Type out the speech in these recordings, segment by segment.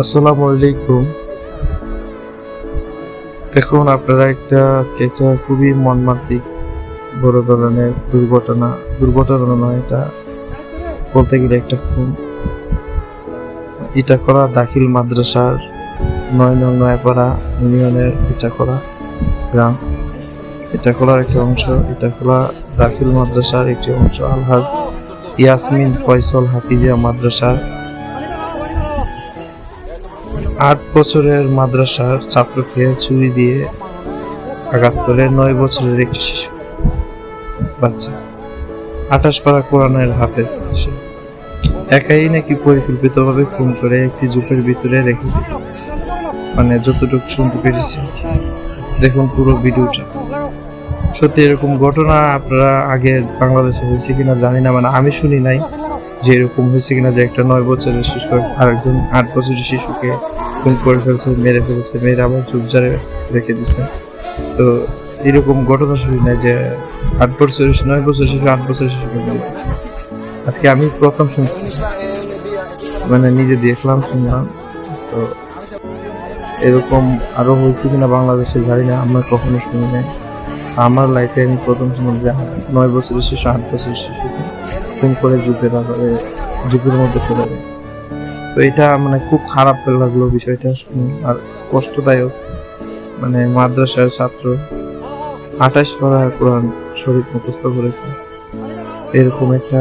আসসালামু আলাইকুম। দেখুন, আপনারা একটা আজকে একটা খুবই মর্মান্তিক বড় ধরনের দুর্ঘটনা দুর্ঘটনা নয়, এটা বলতে গেলে একটা খুন। এটা করা দাখিল মাদ্রাসার নয় নং নয়াপাড়া ইউনিয়নের এটা করা গ্রাম। এটা খোলার একটি অংশ, এটা খোলা দাখিল মাদ্রাসার একটি অংশ, আলহাজ ইয়াসমিন ফয়সল হাফিজিয়া মাদ্রাসার আট বছরের মাদ্রাসার ছাত্রকে ছুরি দিয়ে আঘাত করে নয় বছরের একটি শিশু, বাচ্চা। আঠাশ পাড়া কোরআনের হাফেজ সে। একাই নাকি পরিকল্পিতভাবে খুন করে একটি জুপের ভিতরে রেখে মানে যতটুকু শুনতে পেরেছি। দেখুন পুরো ভিডিওটা। সত্যি এরকম ঘটনা আপনারা আগে বাংলাদেশে হয়েছে কিনা জানি না। মানে আমি শুনি নাই যে এরকম হয়েছে কিনা যে একটা নয় বছরের শিশু, আরেকজন আট বছরের শিশুকে খুন করে ফেলছে, মেরে ফেলছে মেরে আবার চুপচারে রেখে দিছে। তো এরকম ঘটনা শুনি নাই যে আট বছর, নয় বছর শিশু, আট বছর শিশু দিছে আজকে আমি প্রথম শুনছি। মানে নিজে দেখলাম, শুনলাম। তো এরকম আরও হয়েছে কিনা বাংলাদেশে জানি না, আমরা কখনো শুনি নাই। আমার লাইফে আমি প্রথম শুনলাম যে নয় বছরের শিশু, আট বছরের শিশুকে খুন করে যুগের যুগের মধ্যে ফেলে দেয়। তো এটা মানে খুব খারাপ লাগল বিষয়টা শুনে, আর কষ্টদায়ক। মানে মাদ্রাসার ছাত্র আঠাশ পারা কোরআন শরীফ মুখস্থ করেছে। এরকম একটা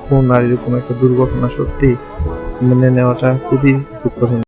খুন আর এরকম একটা দুর্ঘটনা সত্যি মেনে নেওয়াটা খুবই দুঃখজনক।